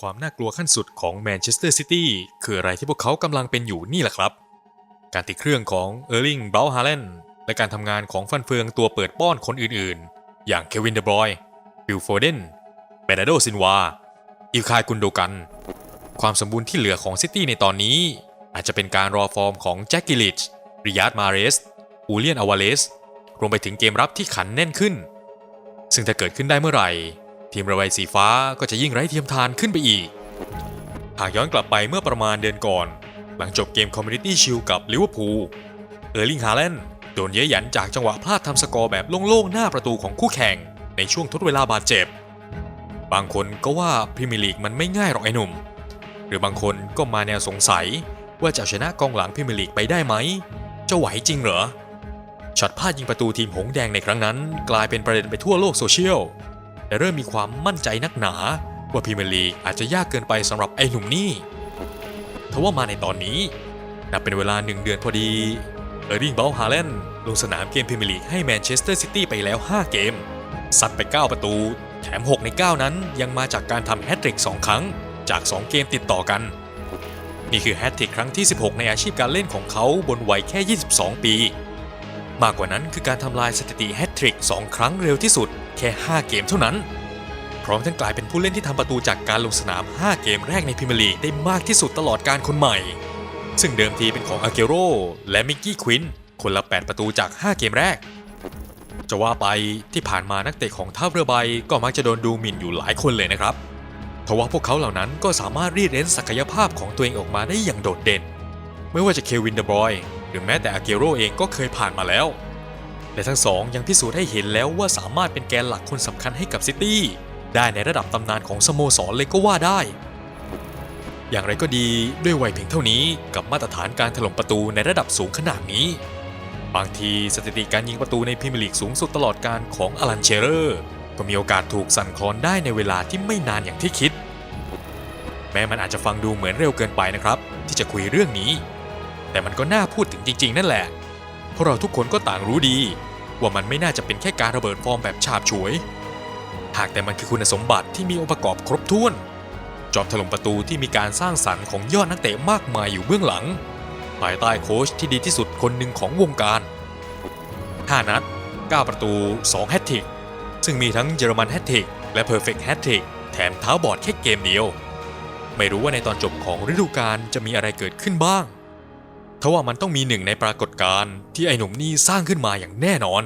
ความน่ากลัวขั้นสุดของแมนเชสเตอร์ซิตี้คืออะไรที่พวกเขากำลังเป็นอยู่นี่แหละครับ การติดเครื่องของเออร์ลิงเบลฮาเลนและการทำงานของฟันเฟืองตัวเปิดป้อนคนอื่นๆ อย่างเควินเดบรอยบิลโฟเดนเบนาโดซินวา อิลคายกุนโดกัน ความสมบูรณ์ที่เหลือของซิตี้ในตอนนี้ อาจจะเป็นการรอฟอร์มของแจ็คกิลิชริยาดมาเรสอูเลียนอวาเลสรวมไปถึงเกมรับที่ขันแน่นขึ้น ซึ่งถ้าเกิดขึ้นได้เมื่อไหร่ ทีมระบายสีฟ้าก็จะยิ่งไร้เทียมทานขึ้นไปอีก หากย้อนกลับไปเมื่อประมาณเดือนก่อน หลังจบเกมคอมมูนิตี้ชิลกับลิเวอร์พูล เออร์ลิงฮาแลนด์โดนเย้ยหยันจากจังหวะพลาดทำสกอร์แบบโล่งๆ หน้าประตูของคู่แข่ง ในช่วงทดเวลาบาดเจ็บ บางคนก็ว่าพรีเมียร์ลีกมันไม่ง่ายหรอกไอ้หนุ่ม หรือบางคนก็มาแนวสงสัยว่าจะชนะกองหลังพรีเมียร์ลีกไปได้ไหม จะไหวจริงเหรอ ช็อตพลาดยิงประตูทีมหงส์แดงในครั้งนั้น กลายเป็นประเด็นไปทั่วโลกโซเชียล และเริ่มมีความมั่นใจนักหนา ว่าพรีเมียร์ลีกอาจจะยากเกินไปสำหรับไอ้หนุ่มนี่ทว่ามาในตอนนี้ นับเป็นเวลาหนึ่งเดือนพอดีเออร์ลิงเบลฮาเลนลงสนามเกมพรีเมียร์ลีกให้แมนเชสเตอร์ซิตี้ไปแล้ว 5 เกม ซัดไป 9 ประตู แถม 6 ใน 9 นั้นยังมาจากการทำแฮตทริก 2 ครั้ง จาก 2 เกมติดต่อกัน นี่คือแฮตทริกครั้งที่ 16 ในอาชีพการเล่นของเขาบนวัยแค่ 22 ปี มากกว่านั้นคือการทำลายสถิติแฮตทริก 2 ครั้งเร็วที่สุด แค่ 5 เกมเท่านั้น พร้อมทั้งกลายเป็นผู้เล่นที่ทำประตูจากการลงสนาม 5 เกมแรกในพรีเมียร์ลีกได้มากที่สุดตลอดการคนใหม่ ซึ่งเดิมทีเป็นของอาเกโรและมิกกี้ควินคนละ 8 ประตูจาก 5 เกมแรก จะว่าไปที่ผ่านมานักเตะของท่าเรือใบก็มักจะโดนดูหมิ่นอยู่หลายคนเลยนะครับทว่าพวกเขาเหล่านั้นก็สามารถรีดเร้นศักยภาพของตัวเองออกมาได้อย่างโดดเด่น ไม่ว่าจะเควินเดบรอย หรือแม้แต่อาเกโรเองก็เคยผ่านมาแล้ว และทั้งสองยังพิสูจน์ให้เห็นแล้วว่าสามารถเป็นแกนหลักคนสำคัญให้กับซิตี้ได้ในระดับตำนานของสโมสรเลยก็ว่าได้ อย่างไรก็ดีด้วยวัยเพียงเท่านี้กับมาตรฐานการถล่มประตูในระดับสูงขนาดนี้ บางทีสถิติการยิงประตูในพรีเมียร์ลีกสูงสุดตลอดการของอลันเชเรอร์ ก็มีโอกาสถูกสั่นคลอนได้ในเวลาที่ไม่นานอย่างที่คิด แม้มันอาจจะฟังดูเหมือนเร็วเกินไปนะครับ ที่จะคุยเรื่องนี้ แต่มันก็น่าพูดถึงจริง ๆ นั่นแหละเพราะเราทุกคนก็ต่างรู้ดี ว่ามันไม่น่าจะเป็นแค่การระเบิดฟอร์มแบบฉาบฉวย หากแต่มันคือคุณสมบัติที่มีองค์ประกอบครบถ้วน จอมถล่มประตูที่มีการสร้างสรรค์ของยอดนักเตะมากมายอยู่เบื้องหลัง ภายใต้โค้ชที่ดีที่สุดคนหนึ่งของวงการ5นัด 9 ประตู 2 แฮตทริก ซึ่งมีทั้งเยอรมันแฮตทริกและเพอร์เฟกต์แฮตทริก แถมเท้าบอดแค่เกมเดียว ไม่รู้ว่าในตอนจบของฤดูกาลจะมีอะไรเกิดขึ้นบ้าง ทว่ามันต้องมีหนึ่งในปรากฏการณ์ที่ไอ้หนุ่มนี่สร้างขึ้นมาอย่างแน่นอน